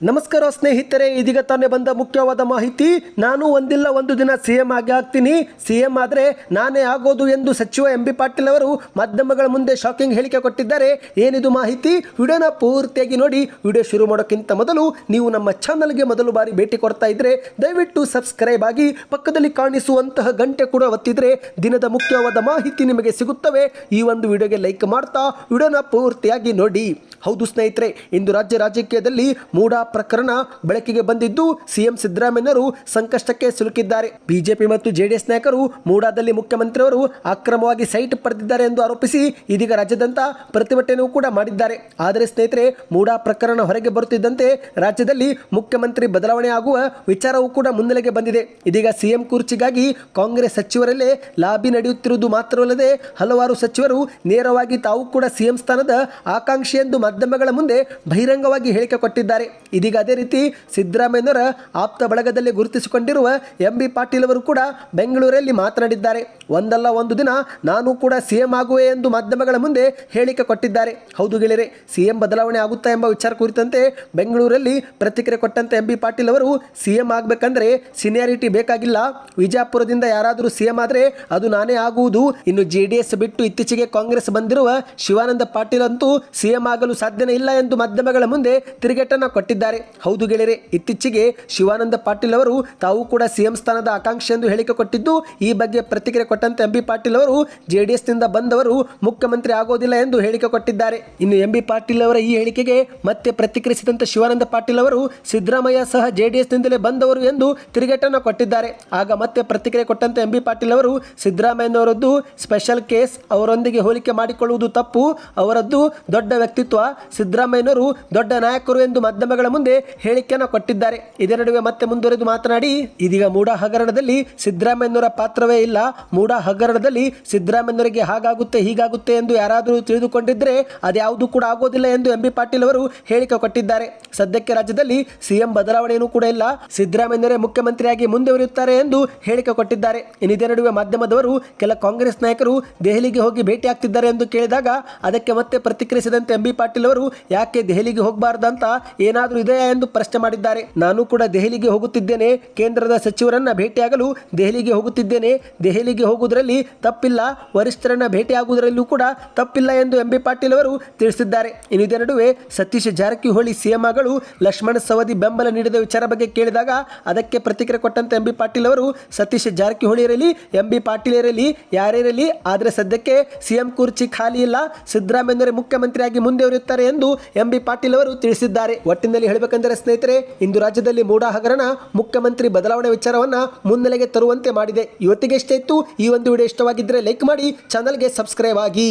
ನಮಸ್ಕಾರ ಸ್ನೇಹಿತರೆ, ಇದೀಗ ತಾನೇ ಬಂದ ಮುಖ್ಯವಾದ ಮಾಹಿತಿ. ನಾನು ಒಂದಿಲ್ಲ, ಒಂದು ದಿನ ಸಿಎಂ ಆಗಿ ಆಗ್ತೀನಿ. ಸಿಎಂ ಆದರೆ ನಾನೇ ಆಗೋದು ಎಂದು ಸಚಿವ ಎಂ ಬಿ ಪಾಟೀಲ್ ಅವರು ಮಾಧ್ಯಮಗಳ ಮುಂದೆ ಶಾಕಿಂಗ್ ಹೇಳಿಕೆ ಕೊಟ್ಟಿದ್ದಾರೆ. ಏನಿದು ಮಾಹಿತಿ? ವಿಡಿಯೋನ ಪೂರ್ತಿಯಾಗಿ ನೋಡಿ. ವಿಡಿಯೋ ಶುರು ಮಾಡೋಕ್ಕಿಂತ ಮೊದಲು ನೀವು ನಮ್ಮ ಚಾನಲ್ಗೆ ಮೊದಲು ಬಾರಿ ಭೇಟಿ ಕೊಡ್ತಾ ಇದ್ರೆ, ದಯವಿಟ್ಟು ಸಬ್ಸ್ಕ್ರೈಬ್ ಆಗಿ ಪಕ್ಕದಲ್ಲಿ ಕಾಣಿಸುವಂತಹ ಗಂಟೆ ಕೂಡ ಒತ್ತಿದರೆ ದಿನದ ಮುಖ್ಯವಾದ ಮಾಹಿತಿ ನಿಮಗೆ ಸಿಗುತ್ತವೆ. ಈ ಒಂದು ವಿಡಿಯೋಗೆ ಲೈಕ್ ಮಾಡ್ತಾ, ವಿಡಿಯೋನ ಪೂರ್ತಿಯಾಗಿ ನೋಡಿ. ಹೌದು ಸ್ನೇಹಿತರೆ, ಇಂದು ರಾಜ್ಯ ರಾಜಕೀಯದಲ್ಲಿ ಮೂಡಾ ಪ್ರಕರಣ ಬೆಳಕಿಗೆ ಬಂದಿದ್ದು ಸಿಎಂ ಸಿದ್ದರಾಮಯ್ಯನವರು ಸಂಕಷ್ಟಕ್ಕೆ ಸಿಲುಕಿದ್ದಾರೆ. ಬಿಜೆಪಿ ಮತ್ತು ಜೆಡಿಎಸ್ ನಾಯಕರು ಮೂಡಾದಲ್ಲಿ ಮುಖ್ಯಮಂತ್ರಿಯವರು ಅಕ್ರಮವಾಗಿ ಸೈಟ್ ಪಡೆದಿದ್ದಾರೆ ಎಂದು ಆರೋಪಿಸಿ ಇದೀಗ ರಾಜ್ಯದಂತ ಪ್ರತಿಭಟನೆಯೂ ಕೂಡ ಮಾಡಿದ್ದಾರೆ. ಆದರೆ ಸ್ನೇಹಿತರೆ, ಮೂಡಾ ಪ್ರಕರಣ ಹೊರಗೆ ಬರುತ್ತಿದ್ದಂತೆ ರಾಜ್ಯದಲ್ಲಿ ಮುಖ್ಯಮಂತ್ರಿ ಬದಲಾವಣೆ ಆಗುವ ವಿಚಾರವೂ ಕೂಡ ಮುನ್ನೆಲೆಗೆ ಬಂದಿದೆ. ಇದೀಗ ಸಿಎಂ ಕುರ್ಚಿಗಾಗಿ ಕಾಂಗ್ರೆಸ್ ಸಚಿವರಲ್ಲೇ ಲಾಬಿ ನಡೆಯುತ್ತಿರುವುದು ಮಾತ್ರವಲ್ಲದೆ ಹಲವಾರು ಸಚಿವರು ನೇರವಾಗಿ ತಾವು ಕೂಡ ಸಿಎಂ ಸ್ಥಾನದ ಆಕಾಂಕ್ಷಿ ಎಂದು ಮಾಧ್ಯಮಗಳ ಮುಂದೆ ಬಹಿರಂಗವಾಗಿ ಹೇಳಿಕೆ ಕೊಟ್ಟಿದ್ದಾರೆ. ಇದೀಗ ಅದೇ ರೀತಿ ಸಿದ್ದರಾಮಯ್ಯನವರ ಆಪ್ತ ಬಳಗದಲ್ಲಿ ಗುರುತಿಸಿಕೊಂಡಿರುವ ಎಂ ಬಿ ಪಾಟೀಲ್ ಅವರು ಕೂಡ ಬೆಂಗಳೂರಲ್ಲಿ ಮಾತನಾಡಿದ್ದಾರೆ. ಒಂದಲ್ಲ ಒಂದು ದಿನ ನಾನು ಕೂಡ ಸಿಎಂ ಆಗುವೆ ಎಂದು ಮಾಧ್ಯಮಗಳ ಮುಂದೆ ಹೇಳಿಕೆ ಕೊಟ್ಟಿದ್ದಾರೆ. ಹೌದು ಗೆಳೆಯರೆ ಸಿಎಂ ಬದಲಾವಣೆ ಆಗುತ್ತಾ ಎಂಬ ವಿಚಾರ ಕುರಿತಂತೆ ಬೆಂಗಳೂರಲ್ಲಿ ಪ್ರತಿಕ್ರಿಯೆ ಕೊಟ್ಟಂತೆ ಎಂ ಬಿ ಪಾಟೀಲ್ ಅವರು ಸಿಎಂ ಆಗಬೇಕಂದ್ರೆ ಸೀನಿಯಾರಿಟಿ ಬೇಕಾಗಿಲ್ಲ. ವಿಜಾಪುರದಿಂದ ಯಾರಾದರೂ ಸಿಎಂ ಆದರೆ ಅದು ನಾನೇ ಆಗುವುದು. ಇನ್ನು ಜೆ ಬಿಟ್ಟು ಇತ್ತೀಚೆಗೆ ಕಾಂಗ್ರೆಸ್ ಬಂದಿರುವ ಶಿವಾನಂದ ಪಾಟೀಲ್ ಅಂತೂ ಸಿಎಂ ಆಗಲು ಸಾಧ್ಯನೇ ಇಲ್ಲ ಎಂದು ಮಾಧ್ಯಮಗಳ ಮುಂದೆ ತಿರುಗೇಟನ್ನು ಕೊಟ್ಟಿದ್ದಾರೆ. ಹೌದು ಗೆಳೆಯರೆ, ಇತ್ತೀಚೆಗೆ ಶಿವಾನಂದ ಪಾಟೀಲ್ ಅವರು ತಾವು ಕೂಡ ಸಿಎಂ ಸ್ಥಾನದ ಆಕಾಂಕ್ಷೆ ಎಂದು ಹೇಳಿಕೆ ಕೊಟ್ಟಿದ್ದು, ಈ ಬಗ್ಗೆ ಪ್ರತಿಕ್ರಿಯೆ ಕೊಟ್ಟಂತೆ ಎಂಬಿ ಪಾಟೀಲ್ ಅವರು ಜೆಡಿಎಸ್ನಿಂದ ಬಂದವರು ಮುಖ್ಯಮಂತ್ರಿ ಆಗೋದಿಲ್ಲ ಎಂದು ಹೇಳಿಕೆ ಕೊಟ್ಟಿದ್ದಾರೆ. ಇನ್ನು ಎಂಬಿ ಪಾಟೀಲ್ ಅವರ ಈ ಹೇಳಿಕೆಗೆ ಮತ್ತೆ ಪ್ರತಿಕ್ರಿಯಿಸಿದಂತೆ ಶಿವಾನಂದ ಪಾಟೀಲ್ ಅವರು ಸಿದ್ದರಾಮಯ್ಯ ಸಹ ಜೆಡಿಎಸ್ನಿಂದಲೇ ಬಂದವರು ಎಂದು ತಿರುಗೇಟನ್ನು ಕೊಟ್ಟಿದ್ದಾರೆ. ಆಗ ಮತ್ತೆ ಪ್ರತಿಕ್ರಿಯೆ ಕೊಟ್ಟಂತೆ ಎಂಬಿ ಪಾಟೀಲ್ ಅವರು ಸಿದ್ದರಾಮಯ್ಯನವರದ್ದು ಸ್ಪೆಷಲ್ ಕೇಸ್, ಅವರೊಂದಿಗೆ ಹೋಲಿಕೆ ಮಾಡಿಕೊಳ್ಳುವುದು ತಪ್ಪು, ಅವರದ್ದು ದೊಡ್ಡ ವ್ಯಕ್ತಿತ್ವ, ಸಿದ್ದರಾಮಯ್ಯನವರು ದೊಡ್ಡ ನಾಯಕರು ಎಂದು ಮಾಧ್ಯಮಗಳ ಮುಂದೆ ಹೇಳಿಕೆಯನ್ನು ಕೊಟ್ಟಿದ್ದಾರೆ. ಇದರ ನಡುವೆ ಮತ್ತೆ ಮುಂದುವರೆದು ಮಾತನಾಡಿ, ಇದೀಗ ಮೂಡ ಹಗರಣದಲ್ಲಿ ಸಿದ್ದರಾಮಯ್ಯನವರ ಪಾತ್ರವೇ ಇಲ್ಲ. ಮೂಡ ಹಗರಣದಲ್ಲಿ ಸಿದ್ದರಾಮಯ್ಯನವರಿಗೆ ಹಾಗಾಗುತ್ತೆ, ಹೀಗಾಗುತ್ತೆ ಎಂದು ಯಾರಾದರೂ ತಿಳಿದುಕೊಂಡಿದ್ರೆ ಅದ್ಯಾವುದೂ ಕೂಡ ಆಗೋದಿಲ್ಲ ಎಂದು ಎಂ ಬಿ ಪಾಟೀಲ್ ಅವರು ಹೇಳಿಕೆ ಕೊಟ್ಟಿದ್ದಾರೆ. ಸದ್ಯಕ್ಕೆ ರಾಜ್ಯದಲ್ಲಿ ಸಿಎಂ ಬದಲಾವಣೆಯೂ ಕೂಡ ಇಲ್ಲ. ಸಿದ್ದರಾಮಯ್ಯನವರೇ ಮುಖ್ಯಮಂತ್ರಿಯಾಗಿ ಮುಂದುವರಿಯುತ್ತಾರೆ ಎಂದು ಹೇಳಿಕೆ ಕೊಟ್ಟಿದ್ದಾರೆ. ಇನ್ನಿದೇ ನಡುವೆ ಮಾಧ್ಯಮದವರು ಕೆಲ ಕಾಂಗ್ರೆಸ್ ನಾಯಕರು ದೆಹಲಿಗೆ ಹೋಗಿ ಭೇಟಿ ಆಗ್ತಿದ್ದಾರೆ ಎಂದು ಕೇಳಿದಾಗ ಅದಕ್ಕೆ ಮತ್ತೆ ಪ್ರತಿಕ್ರಿಯಿಸಿದಂತೆ ಎಂ ಬಿ ಪಾಟೀಲ್ ಅವರು, ಯಾಕೆ ದೆಹಲಿಗೆ ಹೋಗಬಾರ್ದಂತ ಏನಾದರೂ ಇದೆಯಾ ಎಂದು ಪ್ರಶ್ನೆ ಮಾಡಿದ್ದಾರೆ. ನಾನು ಕೂಡ ದೆಹಲಿಗೆ ಹೋಗುತ್ತಿದ್ದೇನೆ. ಕೇಂದ್ರದ ಸಚಿವರನ್ನ ಭೇಟಿಯಾಗಲು ದೆಹಲಿಗೆ ಹೋಗುತ್ತಿದ್ದೇನೆ. ದೆಹಲಿಗೆ ಹೋಗುವುದರಲ್ಲಿ ತಪ್ಪಿಲ್ಲ. ವರಿಷ್ಠರನ್ನ ಭೇಟಿಯಾಗುವುದರಲ್ಲೂ ಕೂಡ ತಪ್ಪಿಲ್ಲ ಎಂದು ಎಂ ಬಿ ಪಾಟೀಲ್ ಅವರು ತಿಳಿಸಿದ್ದಾರೆ. ಇನ್ನು ಇದೇ ನಡುವೆ ಸತೀಶ್ ಜಾರಕಿಹೊಳಿ ಸಿಎಂ ಆಗಲು ಲಕ್ಷ್ಮಣ ಸವದಿ ಬೆಂಬಲ ನೀಡಿದ ವಿಚಾರ ಬಗ್ಗೆ ಕೇಳಿದಾಗ ಅದಕ್ಕೆ ಪ್ರತಿಕ್ರಿಯೆ ಕೊಟ್ಟಂತೆ ಎಂ ಬಿ ಪಾಟೀಲ್ ಅವರು, ಸತೀಶ್ ಜಾರಕಿಹೊಳಿ ಇರಲಿ, ಎಂ ಬಿ ಪಾಟೀಲ್ ಇರಲಿ, ಯಾರೇ ಇರಲಿ, ಆದರೆ ಸದ್ಯಕ್ಕೆ ಸಿಎಂ ಕುರ್ಚಿ ಖಾಲಿ ಇಲ್ಲ. ಸಿದ್ದರಾಮಯ್ಯನವರೇ ಮುಖ್ಯಮಂತ್ರಿಯಾಗಿ ಮುಂದೆ ಮುಂದುವರಿಯುತ್ತಾರೆ ಎಂದು ಎಂ ಬಿ ಪಾಟೀಲ್ ಅವರು ತಿಳಿಸಿದ್ದಾರೆ. ಒಟ್ಟಿನಲ್ಲಿ ಹೇಳಬೇಕೆಂದರೆ ಸ್ನೇಹಿತರೆ, ಇಂದು ರಾಜ್ಯದಲ್ಲಿ ಮೂಡಾ ಹಗರಣ ಮುಖ್ಯಮಂತ್ರಿ ಬದಲಾವಣೆ ವಿಚಾರವನ್ನ ಮುನ್ನೆಲೆಗೆ ತರುವಂತೆ ಮಾಡಿದೆ. ಇವತ್ತಿಗೆ ಇಷ್ಟ ಇತ್ತು. ಈ ಒಂದು ವಿಡಿಯೋ ಇಷ್ಟವಾಗಿದ್ದರೆ ಲೈಕ್ ಮಾಡಿ, ಚಾನಲ್ಗೆ ಸಬ್ಸ್ಕ್ರೈಬ್ ಆಗಿ.